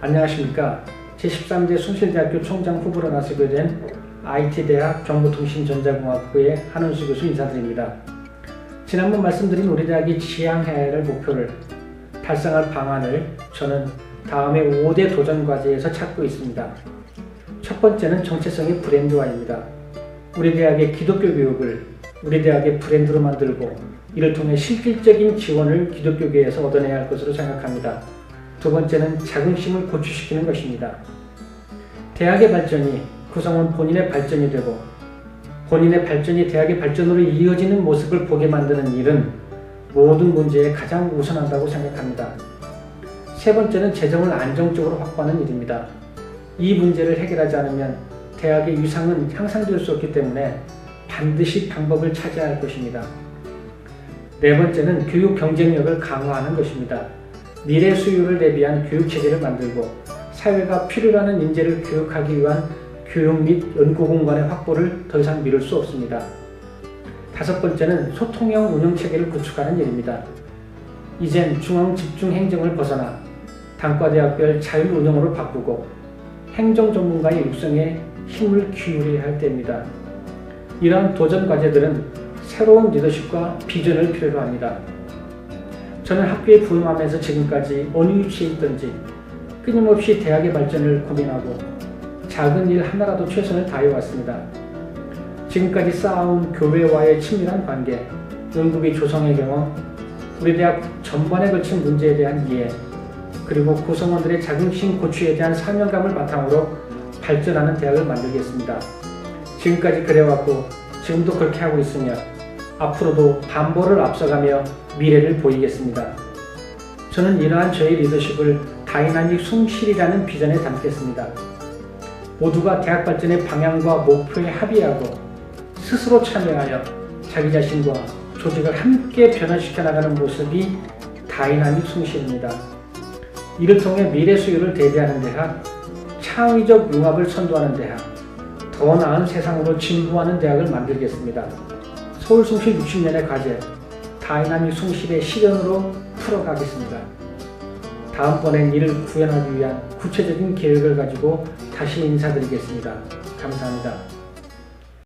안녕하십니까. 제13대 숭실대학교 총장 후보로 나서게 된 IT대학 정보통신전자공학부의 한원수 교수 인사드립니다. 지난번 말씀드린 우리 대학이 지향해야 할 목표를 달성할 방안을 저는 다음에 5대 도전 과제에서 찾고 있습니다. 첫 번째는 정체성의 브랜드화입니다. 우리 대학의 기독교 교육을 우리 대학의 브랜드로 만들고 이를 통해 실질적인 지원을 기독교계에서 얻어내야 할 것으로 생각합니다. 두 번째는 자긍심을 고취시키는 것입니다. 대학의 발전이 구성원 본인의 발전이 되고 본인의 발전이 대학의 발전으로 이어지는 모습을 보게 만드는 일은 모든 문제에 가장 우선한다고 생각합니다. 세 번째는 재정을 안정적으로 확보하는 일입니다. 이 문제를 해결하지 않으면 대학의 위상은 향상될 수 없기 때문에 반드시 방법을 찾아야 할 것입니다. 네 번째는 교육 경쟁력을 강화하는 것입니다. 미래 수요를 대비한 교육 체계를 만들고 사회가 필요로 하는 인재를 교육하기 위한 교육 및 연구 공간의 확보를 더 이상 미룰 수 없습니다. 다섯 번째는 소통형 운영 체계를 구축하는 일입니다. 이젠 중앙 집중 행정을 벗어나 단과대학별 자율 운영으로 바꾸고 행정 전문가의 육성에 힘을 기울여야 할 때입니다. 이러한 도전 과제들은 새로운 리더십과 비전을 필요로 합니다. 저는 학교에 부임하면서 지금까지 어느 위치에 있든지 끊임없이 대학의 발전을 고민하고 작은 일 하나라도 최선을 다해왔습니다. 지금까지 쌓아온 교회와의 친밀한 관계, 연구비 조성의 경험, 우리 대학 전반에 걸친 문제에 대한 이해, 그리고 구성원들의 자긍심 고취에 대한 사명감을 바탕으로 발전하는 대학을 만들겠습니다. 지금까지 그래왔고 지금도 그렇게 하고 있으며 앞으로도 반보를 앞서가며 미래를 보이겠습니다. 저는 이러한 저의 리더십을 다이나믹 숭실이라는 비전에 담겠습니다. 모두가 대학 발전의 방향과 목표에 합의하고 스스로 참여하여 자기 자신과 조직을 함께 변화시켜 나가는 모습이 다이나믹 숭실입니다. 이를 통해 미래 수요를 대비하는 대학, 창의적 융합을 선도하는 대학, 더 나은 세상으로 진보하는 대학을 만들겠습니다. 서울 숭실 60년의 과제, 다이나믹 숭실의 실현으로 풀어가겠습니다. 다음번엔 이를 구현하기 위한 구체적인 계획을 가지고 다시 인사드리겠습니다. 감사합니다.